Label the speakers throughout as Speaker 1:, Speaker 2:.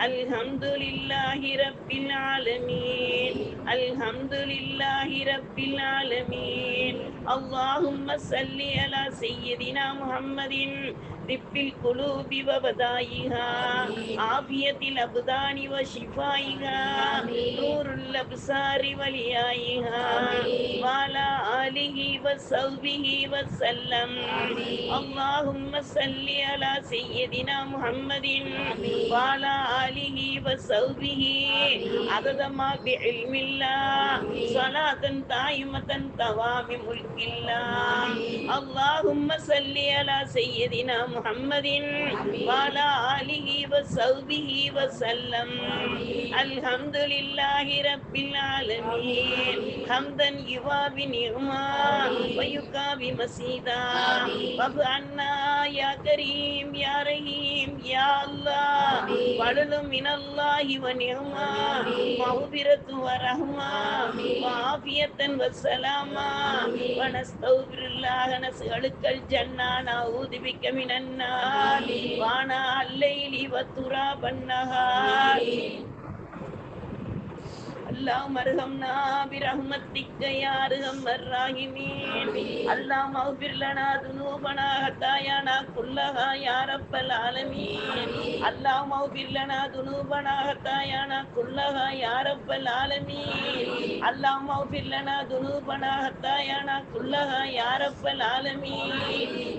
Speaker 1: الحمد لله رب العالمين الحمد لله رب العالمين اللهم صل على سيدنا محمد طب القلوب وبدائها عافية الأبدان وشفائها نور الأبصار وليائها وعلى آله وصحبه وسلم اللهم صل على سيدنا محمد وعلى آله وصحبه عدد ما بعلم الله صلاة دائمة دوام ملك الله اللهم صل على سيدنا محمد وعلى آله وصحبه وسلم الحمد لله رب العالمين حمدا يوافي نعما ويكافي مسيدا واعف عنا يا كريم يا رحيم يا الله فضل من الله ونعما مغفرة ورحمة وعافية وسلاما ونستغفر الله نسألك الجنة نعوذ بك من النار وانا الليل وتراب النهار அல்லாஹ் மர்ஹம்னா பிரஹ்மத்திக்க யாருகம் மர்ராஹிமீன் அல்லாஹ் மஹ்பிர் லனா துனூபனா ஹதாயானா குல்லஹா யா ரப்பல் ஆலமீன். அல்லாஹ் மஹ்பிர் லனா துனூபனா ஹதாயானா குல்லஹா யா ரப்பல் ஆலமீன். அல்லாஹ் மஹ்பிர் லனா துனூபனா ஹதாயானா குல்லஹா யா ரப்பல் ஆலமீன்.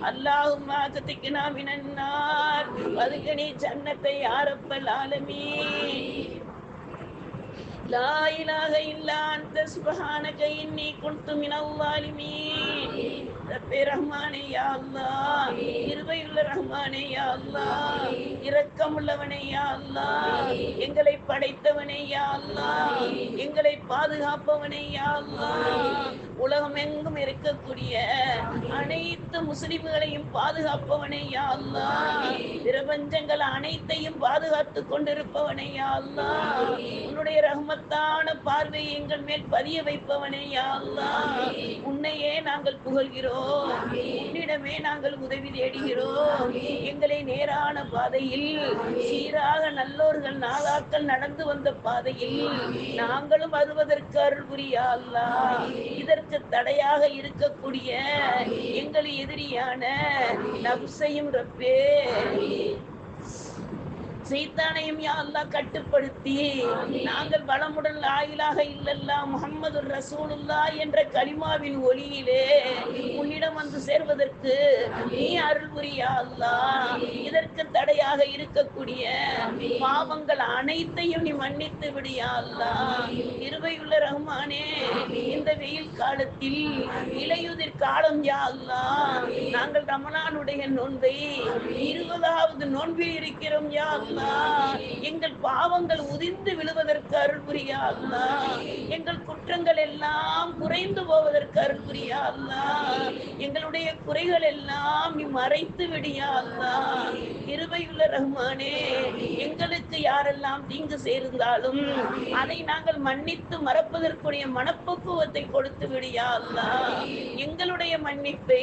Speaker 1: அல்லாஹும் ஆதத்திக்கனா மினன்னார். அதுக்கு நீ ஜன்னத்தை யா ரப்பல் ஆலமீன். لا إله إلا أنت سبحانك إني كنت من الظالمين ரப்பே ரஹ்மானே யா அல்லாஹ் இருவையுள்ள ரஹ்மானே யா அல்லாஹ் இரக்கமுள்ளவனே யா அல்லாஹ் எங்களை படைத்தவனே யா அல்லாஹ் எங்களை பாதுகாப்பவனே யா அல்லாஹ் உலகம் எங்கும் இருக்கக்கூடிய அனைத்து முஸ்லிம்களையும் பாதுகாப்பவனே யா பிரபஞ்சங்கள் அனைத்தையும் பாதுகாத்து கொண்டிருப்பவனே யா உன்னுடைய ரஹ்மத்தான பார்வை எங்கள் மேல் பதிய வைப்பவனே யா உன்னையே நாங்கள் புகழ்கிறோம். உன்னிடமே நாங்கள் உதவி தேடுகிறோம். எங்களை நேரான பாதையில் சீராக நல்லோர்கள் நாதாக்கள் நடந்து வந்த பாதையில் நாங்களும் வருவதற்கு அருள் புரியா இதற்கு இதற்கு தடையாக இருக்கக்கூடிய எங்கள் எதிரியான நப்சையும் ரப்பே. சைத்தானையும் யா அல்லாஹ் கட்டுப்படுத்தி. நாங்கள் வளமுடன் லாயிலாக இல்லல்லா முஹம்மது ரசூலுல்லா என்ற கலிமாவின் ஒளியிலே உன்னிடம் வந்து சேர்வதற்கு நீ அருள் புரியா அல்லாஹ். இதற்கு தடையாக இருக்கக்கூடிய பாவங்கள் அனைத்தையும் நீ மன்னித்து விடியா அல்லாஹ். இருவையுள்ள ரஹ்மானே இந்த வெயில் காலத்தில் இலையுதிர் காலம் யா அல்லாஹ். நாங்கள் ரமலானுடைய நோன்பை இருபதாவது நோன்பில் இருக்கிறோம் யா அல்லாஹ். எங்கள் பாவங்கள் உதிர்ந்து விழுவதற்கு அருள் புரியா எங்கள் குற்றங்கள் எல்லாம் குறைந்து போவதற்கு அருள் புரியா எங்களுடைய குறைகள் எல்லாம் நீ மறைத்து விடியா அல்லாஹ் இருவையுள்ள ரஹ்மானே எங்களுக்கு யாரெல்லாம் தீங்கு சேர்ந்தாலும் அதை நாங்கள் மன்னித்து மறப்பதற்குரிய மனப்பக்குவத்தை கொடுத்து விடியா அல்லா. எங்களுடைய மன்னிப்பை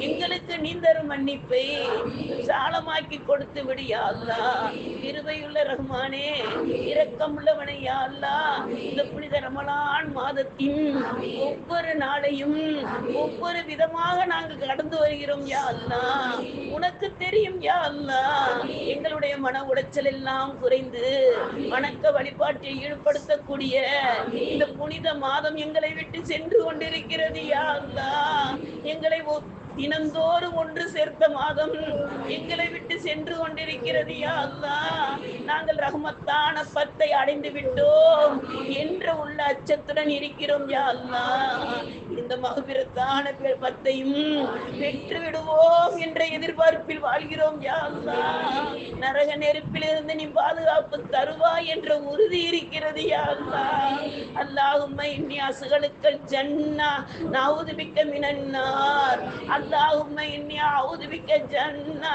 Speaker 1: எங்களுக்கு நீந்தரும் மன்னிப்பை சாலமாக்கி கொடுத்து விடியா அல்லாஹ் இருவையுள்ள ரஹ்மானே இரக்கம் யா அல்லா. இந்த புனித ரமலான் மாதத்தின் ஒவ்வொரு நாளையும் ஒவ்வொரு விதமாக நாங்கள் கடந்து வருகிறோம் யா அல்லாஹ் உனக்கு தெரியும் யா அல்லாஹ் எங்களுடைய மன உளைச்சல் எல்லாம் குறைந்து வணக்க வழிபாட்டை ஈடுபடுத்தக்கூடிய இந்த புனித மாதம் எங்களை விட்டு சென்று கொண்டிருக்கிறது யா அல்லா. எங்களை தினந்தோறும் ஒன்று சேர்த்த மாதம் எங்களை விட்டு சென்று கொண்டிருக்கிறது யா அல்லா. நாங்கள் ரகுமத்தான பத்தை அடைந்து விட்டோம் என்ற உள்ள அச்சத்துடன் இருக்கிறோம் யா அல்லா. இந்த மகபிரத்தான பத்தையும் பெற்று விடுவோம் என்ற எதிர்பார்ப்பில் வாழ்கிறோம் யா அல்லா. நரக நெருப்பிலிருந்து நீ பாதுகாப்பு தருவாய் என்ற உறுதி இருக்கிறது யா அல்லாஹ் அல்லாஹும்ம இன்னி அசுகளுக்கு ஜன்னா நவுது பிக்க மினன்னார் அல்லாஹும்ம இன்னி அவுது பிக்க ஜன்னா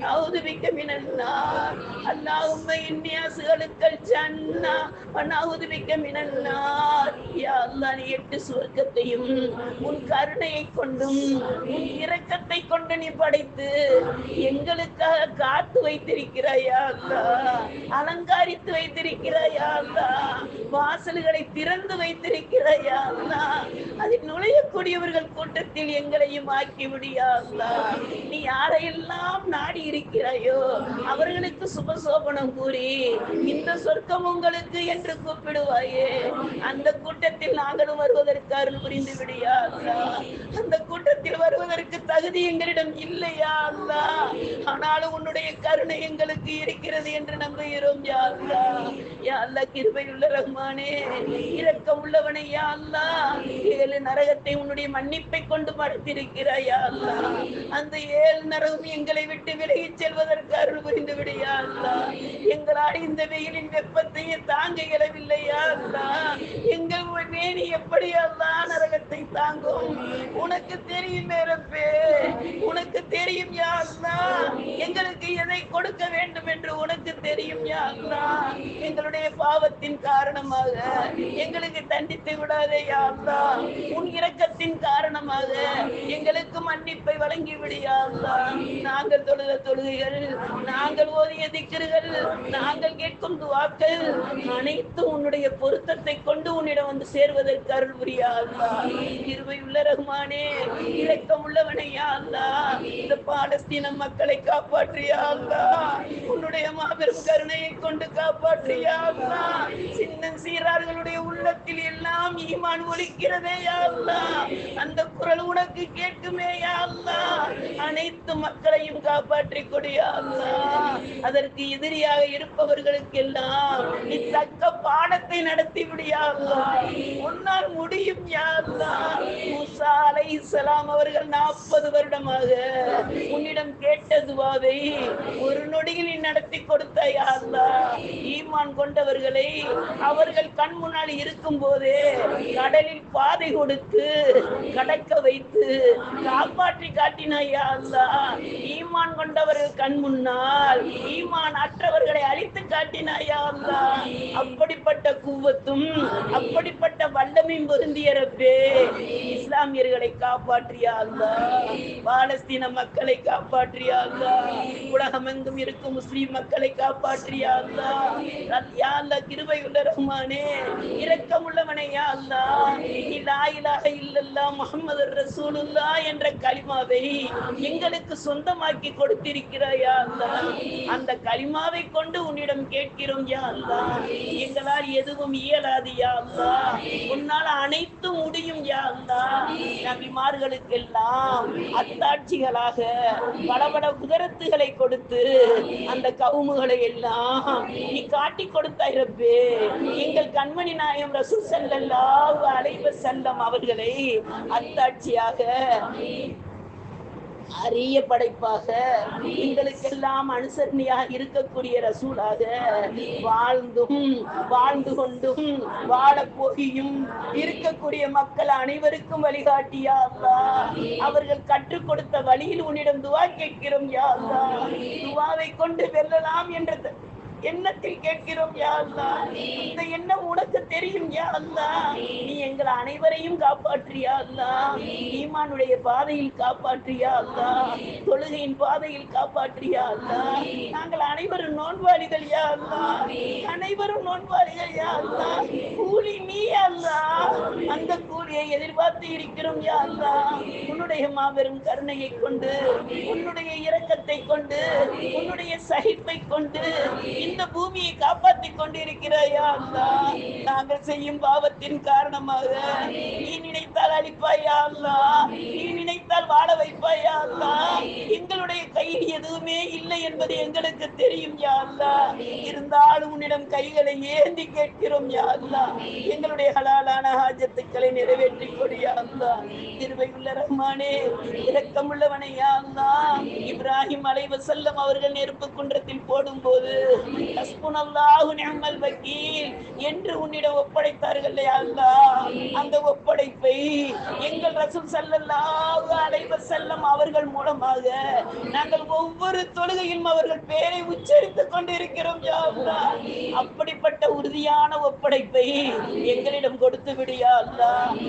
Speaker 1: நவுது பிக்க மினன்னார் அல்லாஹும்ம இன்னி அசுகளுக்கள் ஜன்னா நவுது பிக்க மினன்னார் யா அல்லாஹ் நீ எட்டு சுவர்க்கத்தையும் உன் கருணையை கொண்டும் உன் இரக்கத்தை கொண்டு நீ படைத்து எங்களுக்காக காத்து வைத்திருக்கிறாயா அல்லாஹ்? அலங்காரித்து வைத்திருக்கிறாயா அல்லாஹ்? வாசல்களை திறந்து வைத்திருக்கிறாயா அல்லாஹ்? அதில் நுழையக்கூடியவர்கள் கூட்டத்தில் எங்களையும் ஆக்கி விடியா அல்லாஹ்? நீ யாரையெல்லாம் நாடி இருக்கிறாயோ அவர்களுக்கு சுபசோபனம் கூறி இந்த சொர்க்கம் உங்களுக்கு என்று கூப்பிடுவாயே. அந்த கூட்டத்தில் நான் நாங்களும் வருவதற்கு அருள் புரிந்து விடியா அந்த கூட்டத்தில் வருவதற்கு தகுதி எங்களிடம் இல்லையா அல்லா ஆனாலும் உன்னுடைய கருணை எங்களுக்கு இருக்கிறது என்று நம்புகிறோம் யா அல்லாஹ். யா அல்லாஹ் கிருபையுள்ள ரஹ்மானே இரக்கம் உள்ளவனை யா அல்லா ஏழு நரகத்தை உன்னுடைய மன்னிப்பை கொண்டு படைத்திருக்கிறாய் யா அல்லா அந்த ஏழு நரகம் எங்களை விட்டு விலகிச் செல்வதற்கு அருள் புரிந்து விடியா அல்லா எங்களால் இந்த வெயிலின் வெப்பத்தையே தாங்க இயலவில்லையா அல்லா எங்கள் மேனி எப்படி நரகத்தை தாங்கும்? உனக்கு தெரியும் மேரப்பே உனக்கு தெரியும் யாருனா எங்களுக்கு எதை கொடுக்க வேண்டும் என்று உனக்கு தெரியும் யாருனா எங்களுடைய பாவத்தின் காரணமாக. எங்களுக்கு தண்டித்து விடாதே யாருனா உன் இரக்கத்தின் காரணமாக. எங்களுக்கு மன்னிப்பை வழங்கி விடியாருனா நாங்கள் தொழுத தொழுகைகள் நாங்கள் ஓதிய திக்கிறுகள் நாங்கள் கேட்கும் துவாக்கள் அனைத்தும் உன்னுடைய பொருத்தத்தை கொண்டு உன்னிடம் வந்து சேர்வதற்கு அருள் புரியா இருவை உள்ள ரகுமானே இலக்கம் உள்ளவனையா அல்லாஹ் இந்த பாலஸ்தீன மக்களை காப்பாற்றியா அல்லாஹ் உன்னுடைய மாபெரும் கருணையை கொண்டு காப்பாற்றியா அல்லாஹ் சின்ன சீரார்களுடைய உள்ளத்தில் எல்லாம் ஈமான் ஒலிக்கிறதே யா அந்த குரல் உனக்கு கேட்குமே யா அனைத்து மக்களையும் காப்பாற்றி கொடியா அதற்கு எதிரியாக இருப்பவர்களுக்கெல்லாம் நீ தக்க பாடத்தை நடத்தி விடியா உன்னால் முடியும் யா அல்லாஹ். அவர்கள் நாற்பது வருடமாக உன்னிடம் கேட்டதுவாவை ஒரு நொடியில் நீ நடத்தி கொடுத்த யா ஈமான் கொண்டவர்களை அவர்கள் கண் முன்னால் இருக்கும் போதே கடலில் பாதை கொடுத்து கடக்க வைத்து காப்பாற்றி காட்டினாய் யா ஈமான் கொண்டவர்கள் கண் முன்னால் ஈமான் அற்றவர்களை அழித்து காட்டினாய் யா அப்படிப்பட்ட குவத்தும் அப்படிப்பட்ட வல்லமையும் பொருந்திய ரப்பே. இஸ்லாமியர்களை காப்பாற்றியா அல்லாஹ். பாலஸ்தீன மக்களை காப்பாற்றியா அல்லாஹ். உலகமெங்கும் இருக்கும் முஸ்லிம் மக்களை காப்பாற்றியா அல்லாஹ். யா அல்லாஹ் கிருபை உள்ள ரஹ்மானே. இரக்கம் உள்ளவனே யா அல்லா நீ லா இலாஹ இல்லல்லாஹ் முஹம்மது என்ற கலிமாவை எங்களுக்கு சொந்தமாக்கி கொடுத்திருக்கிறாயா யா அந்த கலிமாவை கொண்டு உன்னிடம் கேட்கிறோம் யா அல்ல எங்களால் எதுவும் இயலாது யா அல்ல உன்னால் அனைத்தும் முடியும் யா அல்லாஹ் நபிமார்களுக்கெல்லாம் அத்தாட்சிகளாக பல பல உதரத்துகளை கொடுத்து அந்த கவுமுகளை எல்லாம் நீ காட்டி கொடுத்தாய் ரப்பே. எங்கள் கண்மணி நாயம் ரசூ செல்லல்லாவு அலைவ செல்லம் அவர்களை அத்தாட்சியாக அரிய படைப்பாக எங்களுக்கெல்லாம் அனுசரணையா இருக்கக்கூடிய ரசூலாக வாழ்ந்தும் வாழ்ந்து கொண்டும் வாழ போகியும் இருக்கக்கூடிய மக்கள் அனைவருக்கும் வழிகாட்டியா அல்லாஹ் அவர்கள் கற்றுக் கொடுத்த வழியில் உன்னிடம் துவா கேட்கிறோம் யா அல்லாஹ் துவாவை கொண்டு வெல்லலாம் என்ற எண்ணத்தில் கேட்கிறோம் யா அல்லா? இந்த எண்ணம் உனக்கு தெரியும் யா அல்லா? நீ எங்கள் அனைவரையும் காப்பாற்றியா அல்லா. ஈமானுடைய பாதையில் காப்பாற்றியா அல்லா. தொழுகையின் பாதையில் காப்பாற்றியா அல்லா. நாங்கள் அனைவரும் நோன்பாளிகள் யா அல்லா. அனைவரும் நோன்பாளிகள் யா அல்லா. கூலி நீ அல்லா. அந்த கூலியை எதிர்பார்த்து இருக்கிறோம் யா அல்லா. உன்னுடைய மாபெரும் கருணையை கொண்டு உன்னுடைய இரக்கத்தை கொண்டு உன்னுடைய சகிப்பை கொண்டு இந்த பூமியை காப்பாற்றிக் கொண்டிருக்கிறாயா அல்லா நாங்கள் செய்யும் பாவத்தின் காரணமாக. நீ நினைத்தால் அழிப்பாயா அல்லா நீ நினைத்தால் வாழ வைப்பாயா அல்லா எங்களுடைய கையில் எதுவுமே இல்லை என்பது எங்களுக்கு தெரியும் யா அல்லா இருந்தாலும் உன்னிடம் கைகளை ஏந்தி கேட்கிறோம் யா அல்லா எங்களுடைய ஹலாலான ஹாஜத்துக்களை நிறைவேற்றி கொடியா யா அல்லாஹ் திருவையுள்ள ரஹ்மானே இரக்கமுள்ளவனை யா அல்லாஹ் இப்ராஹிம் அலைவசல்லம் அவர்கள் நெருப்பு குன்றத்தில் போடும்போது என்று உன்னிடம் ஒப்படைத்தார்கள் அந்த ஒப்படைப்பை எங்கள் ரசூல் அவர்கள் மூலமாக நாங்கள் ஒவ்வொரு தொழுகையிலும் அவர்கள் பேரை உச்சரித்துக் கொண்டிருக்கிறோம் அப்படிப்பட்ட உறுதியான ஒப்படைப்பை எங்களிடம் கொடுத்து விடு யா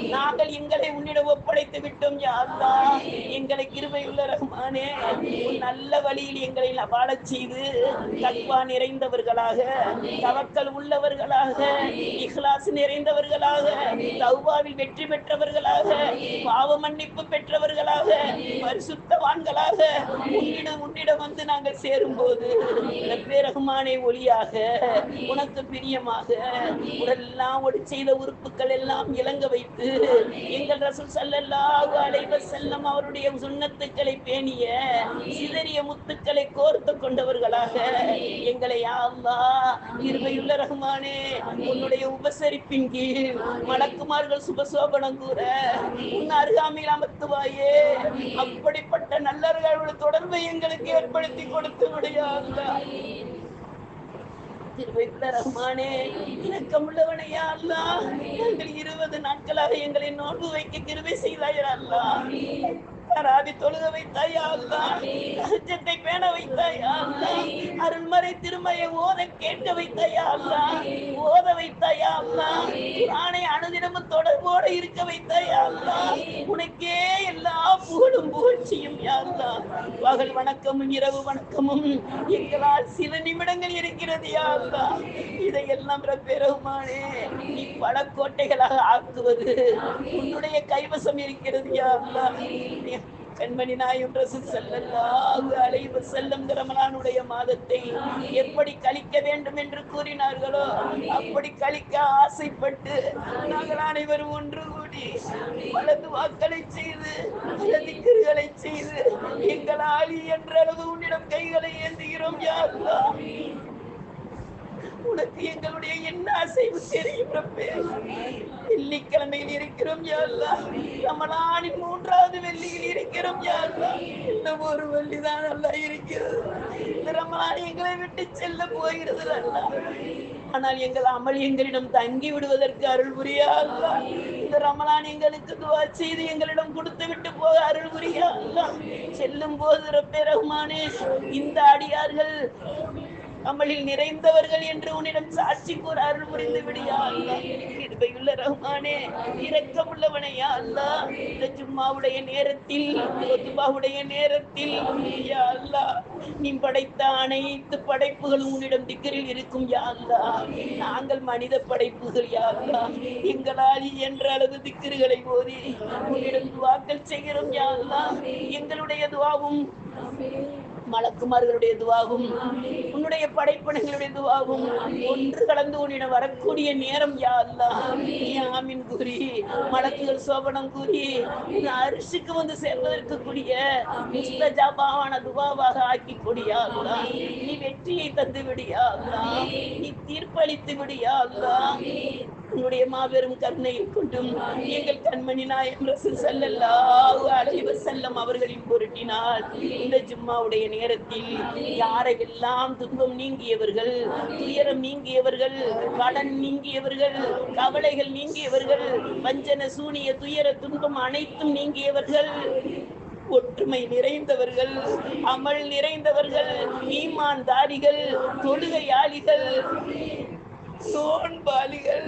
Speaker 1: நாங்கள் எங்களை உன்னிடம் ஒப்படைத்து விட்டோம் யா எங்களை கிருபையுள்ள ரஹ்மானே நல்ல வழியில் எங்களை வாழச் செய்து தக்வா நிறைந்தவர்களாக தவக்கல் உள்ளவர்களாக இஹ்லாஸ் நிறைந்தவர்களாக தௌபாவில் வெற்றி பெற்றவர்களாக பாவ மன்னிப்பு பெற்றவர்களாக பரிசுத்தவான்களாக உன்னிடம் உன்னிடம் வந்து நாங்கள் சேரும்போது ரப்பே ரஹ்மானே ஒளியாக உனக்கு பிரியமாக உடலெல்லாம் ஒடி செய்த உறுப்புகள் எல்லாம் இலங்க வைத்து எங்கள் ரசூல் ஸல்லல்லாஹு அலைஹி வஸல்லம் அவருடைய சுன்னத்துக்களை பேணிய சிதறிய முத்துக்களை கோர்த்து கொண்டவர்களாக எங்களை யா அல்லாஹ் இருவையுள்ள ரஹ்மானே உன்னுடைய உபசரிப்பின் கீழ் மலக்குமார்கள் சுபசோபனம் கூற உன் அருகாமையில் அமர்த்துவாயே. அப்படிப்பட்ட நல்லவர்களோட தொடர்பை எங்களுக்கு ஏற்படுத்தி கொடுத்து விடையா திருவைக்குள்ள ரஹ்மானே இணக்கமுள்ளவனையா அல்லா? நாங்கள் இருபது நாட்களாக எங்களை நோன்பு வைக்க கிருபை செய்தாயா அல்லா? தராவி தொழுக வைத்தாயா அல்லா? சஜத்தை பேண வைத்தாயா அல்லா? அருள்மறை திருமையை ஓத கேட்க வைத்தாயா அல்லா? ஓத வைத்தாயா அல்லா? ஆணை அனுதினமும் தொடர்போடு இருக்க வைத்தாயா அல்லா? உனக்கே எல்லா புகழும் புகழ்ச்சியும் யாருதா பகல் வணக்கமும் இரவு வணக்கமும் எங்களால் சில நிமிடங்கள் இருக்கிறது யார் அல்லா இதையெல்லாம் பெருமானே நீ பல கோட்டைகளாக ஆக்குவது உன்னுடைய கைவசம் இருக்கிறது யா அல்லா. கண்மணி நாயும் ரசூல் ஸல்லல்லாஹு செல்லும் வஸல்லம் ரமலானுடைய மாதத்தை எப்படி கழிக்க வேண்டும் என்று கூறினார்களோ அப்படி கழிக்க ஆசைப்பட்டு நாங்கள் அனைவரும் ஒன்று கூடி பல துவாக்களை செய்து பல திக்கர்களை செய்து எங்களால் என்ற அளவு உன்னிடம் கைகளை ஏந்துகிறோம் யாருதான் உனக்கு எங்களுடைய என்ன அசைவு தெரியும் ரப்பே? வெள்ளிக்கிழமையில் இருக்கிறோம் யா அல்லாஹ் ரமலானின் மூன்றாவது வெள்ளியில் இருக்கிறோம் யா இந்த இன்னும் ஒரு வெள்ளி தான் நல்லா இருக்கிறது. இந்த ரமலான் எங்களை விட்டு செல்ல போகிறது அல்லாஹ் ஆனால் எங்கள் அமல் எங்களிடம் தங்கி விடுவதற்கு அருள் புரியா இந்த ரமலான் எங்களுக்கு துவா செய்து எங்களிடம் கொடுத்து விட்டு போக அருள் புரியா செல்லும் போது ரப்பே ரஹ்மானே இந்த அடியார்கள் அமலில் நிறைந்தவர்கள் என்று உன்னிடம் சாட்சி கூற அருள் புரிந்து விடியா. அல்லாஹ் கிருபையுள்ள ரஹ்மானே இரக்கமுள்ளவனையா அல்லாஹ் இந்த ஜும்மாவுடைய நேரத்தில் ஒத்துபாவுடைய நேரத்தில் யா அல்லா. நீ படைத்த அனைத்து படைப்புகளும் உன்னிடம் திக்கரில் இருக்கும் யா நாங்கள் மனித படைப்புகள் யா எங்களால் என்ற அளவு திக்கர்களை ஓதி உன்னிடம் துவாக்கள் செய்கிறோம் யா அல்லாஹ் எங்களுடைய துவாவும் மலக்குமார்களுடைய துவாகும். உன்னுடைய படைப்பனைகளுடைய துவாகும். ஒன்று கலந்து உன்னிடம் வரக்கூடிய நேரம் யா ஆமீன் கூறி மலக்குகள் சோபனம் கூறி அரிசிக்கு வந்து சேர்வதற்கு கூடிய முஸ்தஜாபாவான துவாவாக ஆக்கி கொடியா நீ வெற்றியை தந்து விடியா நீ தீர்ப்பளித்து விடியா உன்னுடைய மாபெரும் கருணையை கொண்டும் எங்கள் கண்மணி நாயம் செல்லல்லா ஸல்லல்லாஹு செல்லம் அவர்களின் பொருட்டினால் இந்த ஜும்மாவுடைய நேரத்தில் யாரையெல்லாம் துன்பம் நீங்கியவர்கள் துயரம் நீங்கியவர்கள் கடன் நீங்கியவர்கள் கவலைகள் நீங்கியவர்கள் வஞ்சன சூனிய துயர துன்பம் அனைத்தும் நீங்கியவர்கள் ஒற்றுமை நிறைந்தவர்கள் அமல் நிறைந்தவர்கள் ஈமான் தாரிகள் தொழுகையாளிகள் சோன்பாலிகள்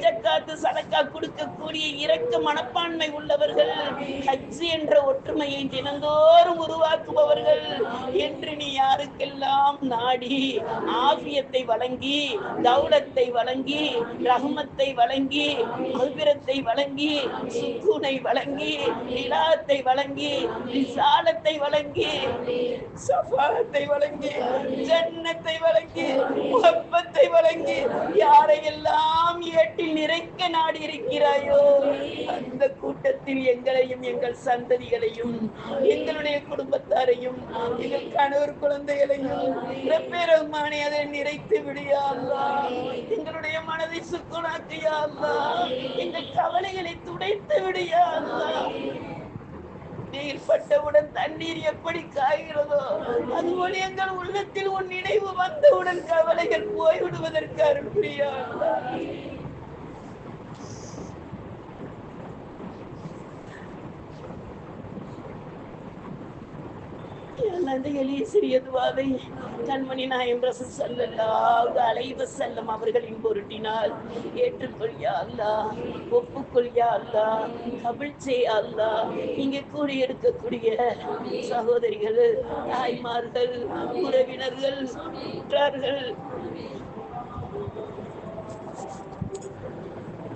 Speaker 1: ஜக்காத்து சதக்கா கொடுக்கக்கூடிய இரக்க மனப்பான்மை உள்ளவர்கள் ஹஜ் என்ற ஒற்றுமையை தினந்தோறும் உருவாக்குபவர்கள். என்று நீ யாருக்கெல்லாம் நாடி ஆபியத்தை வழங்கி தௌலத்தை வழங்கி ரஹமத்தை வழங்கி மதுபிரத்தை வழங்கி சுக்குனை வழங்கி நிலாத்தை வழங்கி விசாலத்தை வழங்கி சஃபாலத்தை வழங்கி ஜன்னத்தை வழங்கி முகப்பத்தை வழங்கி யாரையெல்லாம் ஏட்டில் நிறைக்க நாடி இருக்கிறாயோ அந்த கூட்டத்தில் எங்களையும் எங்கள் சந்ததிகளையும் எங்களுடைய குடும்பத்தாரையும் எங்கள் கணவர் குழந்தைகளையும் ரப்பே அதை நிறைத்து விடியாதா எங்களுடைய மனதை சுக்குனாக்கியா எங்கள் கவலைகளை துடைத்து விடியாதா அல்லாஹ் பட்டவுடன் தண்ணீர் எப்படி காய்கிறதோ அதுபோல எங்கள் உள்ளத்தில் உன் நினைவு வந்தவுடன் கவலைகள் போய்விடுவதற்கு அருள் புரியா சிறியதுவாவை கண்மணி நாயம் ரசம் ஸல்லல்லாஹு அலைவ செல்லம் அவர்களின் பொருட்டினால் ஏற்றுக்கொள்யா அல்லாஹ் ஒப்புக்கொள்யா அல்லா கவிழ்ச்சே அல்லா. இங்கே கூடி இருக்கக்கூடிய சகோதரிகள் தாய்மார்கள் உறவினர்கள்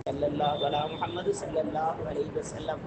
Speaker 1: صلى الله على محمد صلى الله عليه وسلم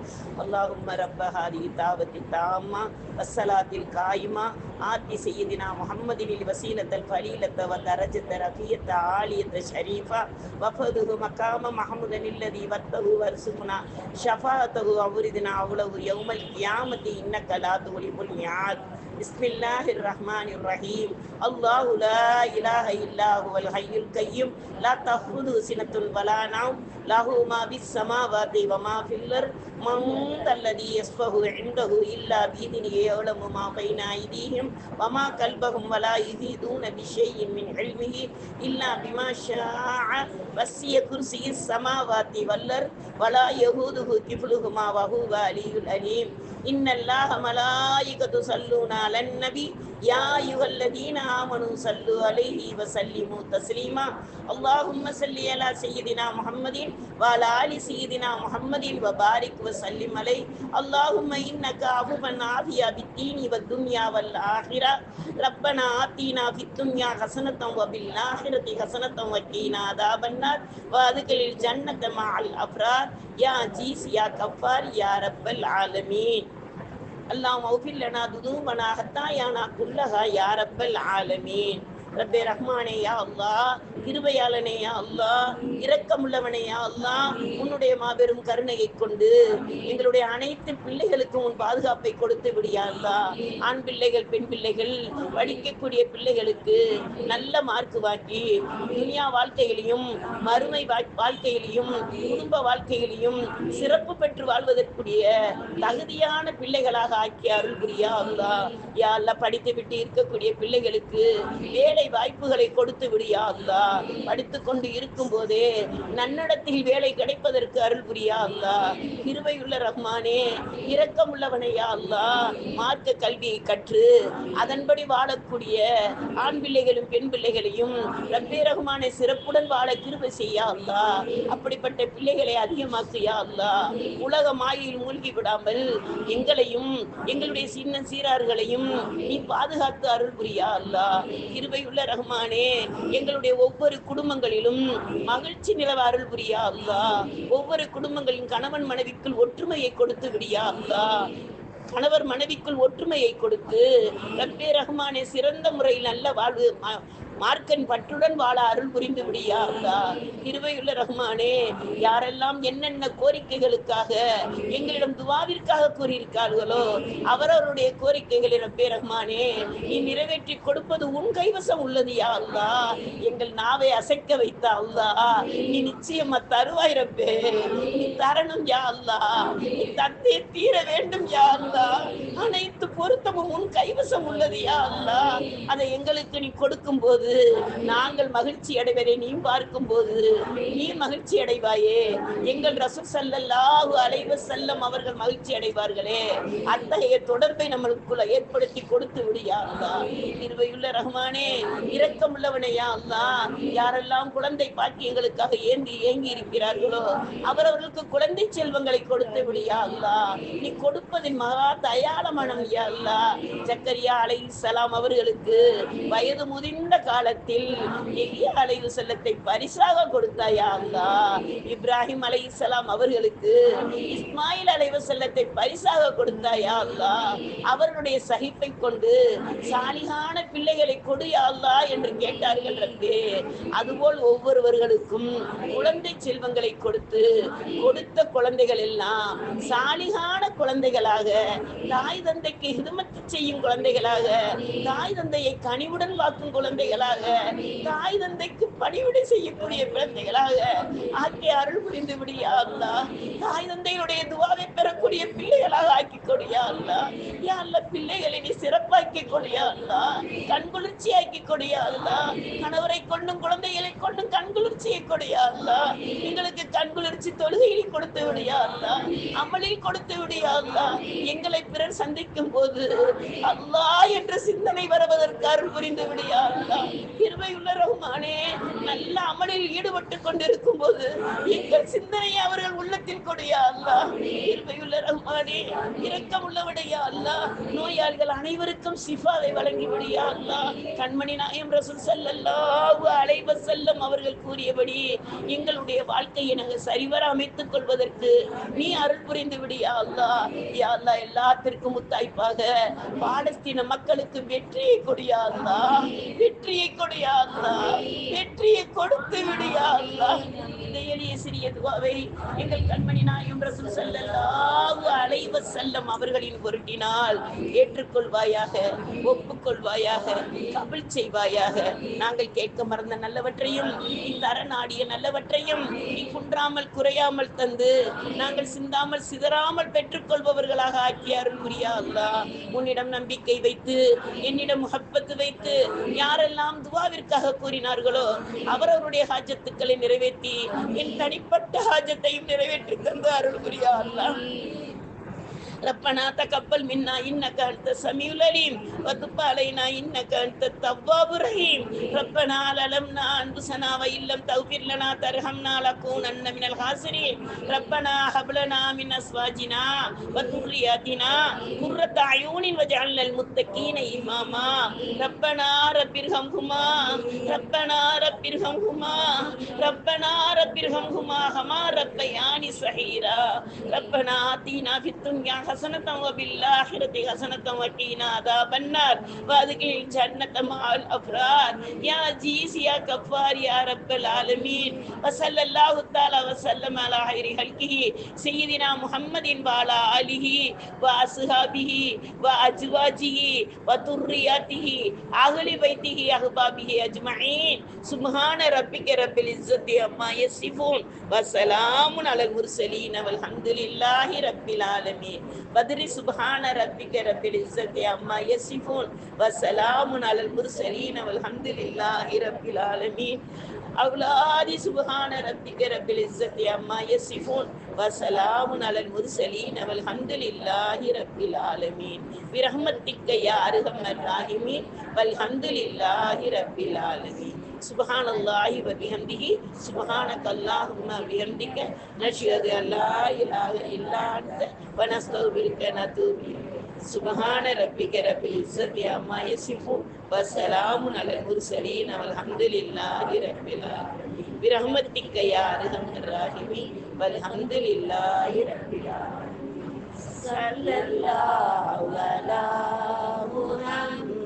Speaker 1: اللهم رب هذه الدعوة التامة والصلاة القائمة آت سيدنا محمد الوسيلة الفليلة والدرجة الرفيعة عالية الشريفة وفده مقام محمود الذي وده وارزقنا شفاعته ووردنا أوله يوم القيامة إنك لا تغلب الميعاد بسم الله الرحمن الرحيم الله لا إله إلا هو الحي القيوم لا تأخذه سنة ولا نوم له ما في السماوات وما في الأرض من ذا الذي يشفع عنده إلا بإذنه يعلم ما بين أيديهم وما كلبهم ولا يزيدون بشيء من علمه إلا بما شاء وسع كرسي السماوات والأرض ولا يهوده كفلهما وهو العلي العليم إن الله ملائكة يصلون على النبي يا أيها الذين آمنوا صلوا عليه وسلموا تسليما اللهم صل على سيدنا محمد وعلى آل سيدنا محمد وبارك وسلم عليه اللهم إنك عفو عافية بالدين والدنيا والآخرة ربنا آتنا في الدنيا حسنة وبالآخرة حسنة وقنا عذاب النار وادخل الجنة مع الأبرار يا عزيز يا غفار يا رب العالمين அல்லாம் மௌஃபில்லனா துதுமனா ஹத்தாயானா குல்லஹா யாரப்பல் ஆலமீன். ரப்பே ரஹ்மானேயா அல்லா கிருபையாளனேயா அல்லா யா அல்லா உன்னுடைய மாபெரும் கருணையை கொண்டு எங்களுடைய அனைத்து பிள்ளைகளுக்கும் உன் பாதுகாப்பை கொடுத்து விடியா ஆண் பிள்ளைகள் பெண் பிள்ளைகள் படிக்கக்கூடிய பிள்ளைகளுக்கு நல்ல மார்க் வாங்கி துனியா வாழ்க்கையிலையும் மறுமை வா- வாழ்க்கையிலையும் குடும்ப வாழ்க்கையிலையும் சிறப்பு பெற்று வாழ்வதற்குரிய தகுதியான பிள்ளைகளாக ஆக்கி அருள் புரியா அல்லா யா அல்லாஹ் படித்து விட்டு இருக்கக்கூடிய பிள்ளைகளுக்கு வேலை வேலை வாய்ப்புகளை கொடுத்து விடியா அல்லா. படித்துக் கொண்டு இருக்கும் போதே நன்னடத்தில் வேலை கிடைப்பதற்கு அருள் புரியா அல்லா. கிருபையுள்ள ரஹ்மானே இரக்கமுள்ளவனையா அல்லா. மார்க்க கல்வியை கற்று அதன்படி வாழக்கூடிய ஆண் பிள்ளைகளும் பெண் பிள்ளைகளையும் ரப்பே ரஹ்மானை சிறப்புடன் வாழ கிருபை செய்யா அல்லா. அப்படிப்பட்ட பிள்ளைகளை அதிகமாக்கியா அல்லா. உலக மாயில் மூழ்கி விடாமல் எங்களையும் எங்களுடைய சின்ன சீரார்களையும் நீ பாதுகாத்து அருள் புரியா அல்லா. கிருபையுள்ள ரஹ்மானே எங்களுடைய ஒவ்வொரு குடும்பங்களிலும் மகிழ்ச்சி நிலவ அருள் புரியா அல்லா ஒவ்வொரு குடும்பங்களின் கணவன் மனைவிக்குள் ஒற்றுமையை கொடுத்து விடியா அல்லா கணவர் மனைவிக்குள் ஒற்றுமையை கொடுத்து ரப்பே ரஹ்மானே சிறந்த முறையில் நல்ல வாழ்வு மார்க்கன் பற்றுடன் வாழ அருள் புரிந்து விடியா அல்லாஹ் ரஹ்மானே யாரெல்லாம் என்னென்ன கோரிக்கைகளுக்காக எங்களிடம் துவாவிற்காக கூறியிருக்கார்களோ அவரவருடைய கோரிக்கைகளை ரப்பே ரஹ்மானே நீ நிறைவேற்றி கொடுப்பது உன் கைவசம் உள்ளது யா அல்லாஹ் எங்கள் நாவை அசைக்க வைத்த அல்லா. நீ நிச்சயமா தருவாய் ரப்பே. நீ தரணும் யா அல்லா. நீ தத்தே தீர வேண்டும் யா அல்லாஹ் அனைத்து பொருத்தமும் உன் கைவசம் உள்ளது யா அல்லா. அதை எங்களுக்கு நீ கொடுக்கும் போது நாங்கள் மகிழ்ச்சி அடைவதை நீ பார்க்கும் போது நீ மகிழ்ச்சி அடைவாயே. எங்கள் ரசூல் சல்லல்லாஹு அலைஹி செல்லம் அவர்கள் மகிழ்ச்சி அடைவார்களே. அத்தகைய தொடர்பை நம்மளுக்குள்ள ஏற்படுத்தி கொடுத்து விடியா அல்லா இருவையுள்ள ரஹ்மானே இரக்கம் உள்ளவனையா அல்லா யாரெல்லாம் குழந்தை பாக்கியங்களுக்காக ஏந்தி ஏங்கி இருக்கிறார்களோ அவரவர்களுக்கு குழந்தை செல்வங்களை கொடுத்து விடியா அல்லா நீ கொடுப்பதின் மகா தயாளமனம் யா அல்லாஹ். ஜக்கரியா சலாம் அவர்களுக்கு வயது முதிர்ந்த காலத்தில் எலியா அலைவு செல்லத்தை பரிசாக கொடுத்தாயா அல்லா? இப்ராஹிம் இஸ்லாம் அவர்களுக்கு இஸ்மாயில் அலைவு செல்லத்தை பரிசாக கொடுத்தாயா அல்லா? அவர்களுடைய சகிப்பை கொண்டு சாலிகான பிள்ளைகளை கொடுயா அல்லா என்று கேட்டார்கள் ரப்பே. அதுபோல் ஒவ்வொருவர்களுக்கும் குழந்தை செல்வங்களை கொடுத்து கொடுத்த குழந்தைகள் எல்லாம் சாலிகான குழந்தைகளாக தாய் தந்தைக்கு ஹிதமத்து செய்யும் குழந்தைகளாக தாய் தந்தையை கனிவுடன் வாக்கும் குழந்தைகளாக தாய் தந்தைக்கு பணிவிடை செய்யக்கூடிய குழந்தைகளாக ஆக்கி அருள் புரிந்து விடியா தாய் தந்தையுடைய துவாவை பெறக்கூடிய பிள்ளைகளாக ஆக்கி கொடியா அல்லா பிள்ளைகளை நீ சிறப்பாக்கி கொடியா கண் குளிர்ச்சி ஆக்கி கொடியா கணவரை கொண்டும் குழந்தைகளை கொண்டும் கண்குளிர்ச்சியை கொடியா அல்லா எங்களுக்கு கண்குளிர்ச்சி தொழுகையில் கொடுத்து விடியா அல்லா அமலில் கொடுத்து விடியா எங்களை பிறர் சந்திக்கும் போது அல்லா என்ற சிந்தனை வருவதற்கு அருள் புரிந்து விடியா அல்லா கிருபையுள்ள ரகுமானே நல்ல அமலில் ஈடுபட்டு கொண்டிருக்கும் போது எங்கள் சிந்தனையை அவர்கள் உள்ளத்தில் கொடையா அல்லா? கிருபையுள்ள ரகுமானே இரக்கம் உள்ளவடையா அல்லா? நோயாளிகள் அனைவருக்கும் சிஃபாவை வழங்கி விடியா அல்லா? கண்மணி நாயம் ரசூல் ஸல்லல்லாஹு அலைவ செல்லம் அவர்கள் கூறியபடி எங்களுடைய வாழ்க்கையை நாங்கள் சரிவர அமைத்துக் கொள்வதற்கு நீ அருள் புரிந்து விடியா அல்லா? யா அல்லா எல்லாத்திற்கும் முத்தாய்ப்பாக பாலஸ்தீன மக்களுக்கு வெற்றியை கொடியா அல்லா? வெற்றியை கொடியா வெற்றியை கொடுத்து விடியா இந்த எளிய சிறிய துவாவை எங்கள் கண்மணி நாயும் ரசூல் ஸல்லல்லாஹு அலைவ செல்லம் அவர்களின் பொருட்டினால் ஏற்றுக்கொள்வாயாக ஒப்புக்கொள்வாயாக கபில் செய்வாயாக. நாங்கள் கேட்க மறந்த நல்லவற்றையும் இந்த அரணாடிய நல்லவற்றையும் நீ குன்றாமல் குறையாமல் தந்து நாங்கள் சிந்தாமல் சிதறாமல் பெற்றுக்கொள்பவர்களாக ஆக்கி அருள் உன்னிடம் நம்பிக்கை வைத்து என்னிடம் முகப்பத்து வைத்து யாரெல்லாம் துவாவிற்காக கூறினார்களோ அவரவருடைய ஹாஜத்துக்களை நிறைவேற்றி என் தனிப்பட்ட ஹாஜத்தையும் நிறைவேற்றி தந்து அருள் புரியா ربنا تقبل منا انك انت السميع العليم وتب علينا انك انت التواب الرحيم ربنا ظلمنا انفسنا وان لم تغفر لنا ترحمنا لنكونن من الخاسرين ربنا هب لنا من ازواجنا وذرياتنا قرة اعين واجعلنا المتقين اماما ربنا رب ارحمهما ربنا رب ارحمهما ربنا رب ارحمهما كما ربياني صغيرا ربنا آتنا في الدنيا حسنة وفي الآخرة حسنة وقنا عذاب النار وادخل الجنة مع الأبرار يا عزيز يا غفار يا رب العالمين وصلى الله تعالى وسلم على خير خلقه سيدنا محمد وعلى آله وأصحابه وأزواجه وذرياته أهل بيته أحبابه أجمعين سبحان ربك رب العزة عما يصفون وسلام على المرسلين والحمد لله رب العالمين بدر سبحان ربك رب العزة عما يصفون وسلام على المرسلين والحمد لله رب العالمين أولادي سبحان ربك رب العزة عما يصفون وسلام على المرسلين والحمد لله رب العالمين برحمتك يا أرحم الراحمين والحمد لله رب العالمين சுபஹான் அல்லாஹி வபிஹம்திஹி. சுபஹான கல்லாஹும் அபிஹம்திக்க நஷியது அல்லா இலாக இல்லாத வனஸ்தவு இருக்க நத்தூபி சுபஹான ரப்பிக்க ரப்பி இஸ்ஸத்தி அம்மா யசிஃபு. வஸ்ஸலாமு அலல் முர்சலீன். அல்ஹம்துலில்லாஹி ரப்பில் ஆலமீன். பிரஹ்மத்திக்க யா அர்ஹமர் ராஹிமீன். வல்ஹம்துலில்லாஹி ரப்பில் ஆலமீன். ஸல்லல்லாஹு அலா முஹம்மத்